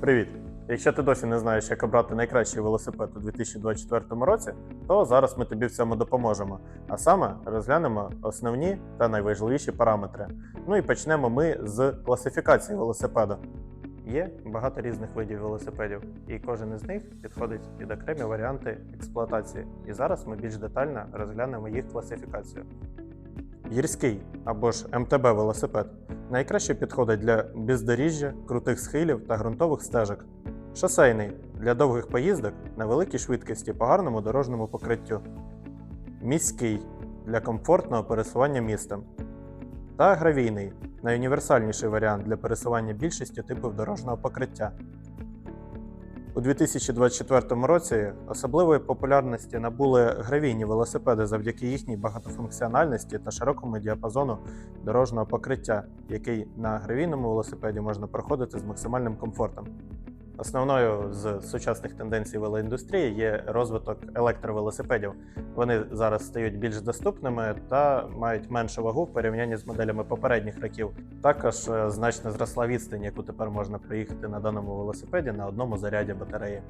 Привіт! Якщо ти досі не знаєш, як обрати найкращий велосипед у 2024 році, то зараз ми тобі в цьому допоможемо. А саме розглянемо основні та найважливіші параметри. Ну і почнемо ми з класифікації велосипеда. Є багато різних видів велосипедів, і кожен із них підходить під окремі варіанти експлуатації. І зараз ми більш детально розглянемо їх класифікацію. Гірський або ж МТБ велосипед найкраще підходить для бездоріжжя, крутих схилів та ґрунтових стежок. Шосейний для довгих поїздок на великій швидкості по гарному дорожньому покриттю. Міський для комфортного пересування містом. Та гравійний найуніверсальніший варіант для пересування більшості типів дорожнього покриття. У 2024 році особливої популярності набули гравійні велосипеди завдяки їхній багатофункціональності та широкому діапазону дорожнього покриття, який на гравійному велосипеді можна проходити з максимальним комфортом. Основною з сучасних тенденцій велоіндустрії є розвиток електровелосипедів. Вони зараз стають більш доступними та мають меншу вагу в порівнянні з моделями попередніх років. Також е, значно зросла відстань, яку тепер можна проїхати на даному велосипеді на одному заряді батареї.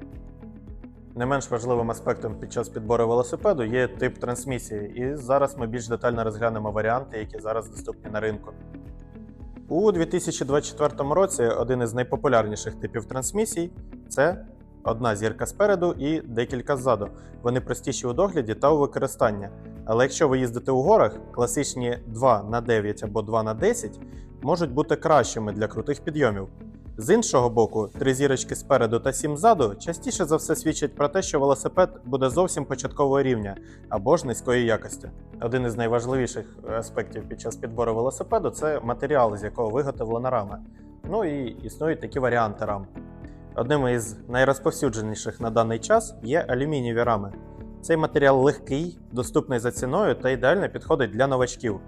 Не менш важливим аспектом під час підбору велосипеду є тип трансмісії, і зараз ми більш детально розглянемо варіанти, які зараз доступні на ринку. У 2024 році один із найпопулярніших типів трансмісій це одна зірка спереду і декілька ззаду. Вони простіші у догляді та у використанні. Але якщо ви їздите у горах, класичні 2 на 9 або 2 на 10 можуть бути кращими для крутих підйомів. З іншого боку, три зірочки спереду та сім ззаду частіше за все свідчать про те, що велосипед буде зовсім початкового рівня або ж низької якості. Один із найважливіших аспектів під час підбору велосипеду це матеріал, з якого виготовлена рама. Ну і існують такі варіанти рам. Одним із найрозповсюдженіших на даний час є алюмінієві рами. Цей матеріал легкий, доступний за ціною та ідеально підходить для новачків.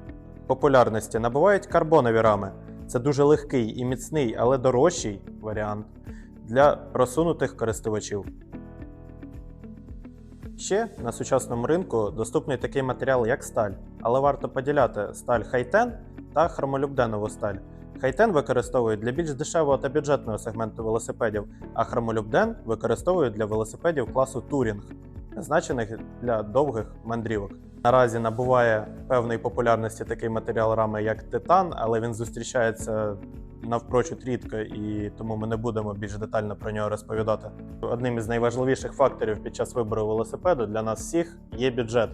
Популярності набувають карбонові рами. Це дуже легкий і міцний, але дорожчий варіант для просунутих користувачів. Ще на сучасному ринку доступний такий матеріал, як сталь, але варто поділяти сталь хайтен та хромолюбденову сталь. Хайтен використовують для більш дешевого та бюджетного сегменту велосипедів, а хромолюбден використовують для велосипедів класу турінг, призначених для довгих мандрівок. Наразі набуває певної популярності такий матеріал рами, як титан, але він зустрічається навпрочуд рідко, і тому ми не будемо більш детально про нього розповідати. Одним із найважливіших факторів під час вибору велосипеду для нас всіх є бюджет.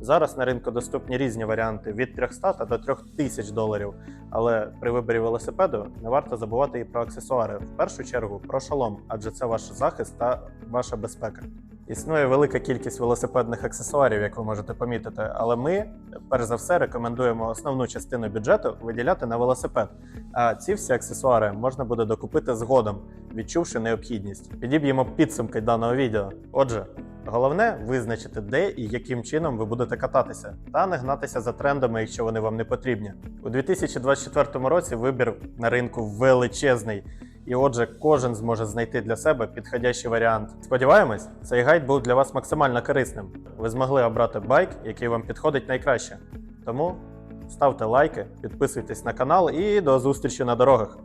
Зараз на ринку доступні різні варіанти від 300 та до 3000 доларів. Але при виборі велосипеду не варто забувати і про аксесуари. В першу чергу про шолом, адже це ваш захист та ваша безпека. Існує велика кількість велосипедних аксесуарів, як ви можете помітити, але ми, перш за все, рекомендуємо основну частину бюджету виділяти на велосипед. А ці всі аксесуари можна буде докупити згодом, відчувши необхідність. Підіб'ємо підсумки даного відео. Отже, головне визначити, де і яким чином ви будете кататися, та не гнатися за трендами, якщо вони вам не потрібні. У 2024 році вибір на ринку величезний. І отже, кожен зможе знайти для себе підходящий варіант. Сподіваємось, цей гайд був для вас максимально корисним. Ви змогли обрати байк, який вам підходить найкраще. Тому ставте лайки, підписуйтесь на канал і до зустрічі на дорогах.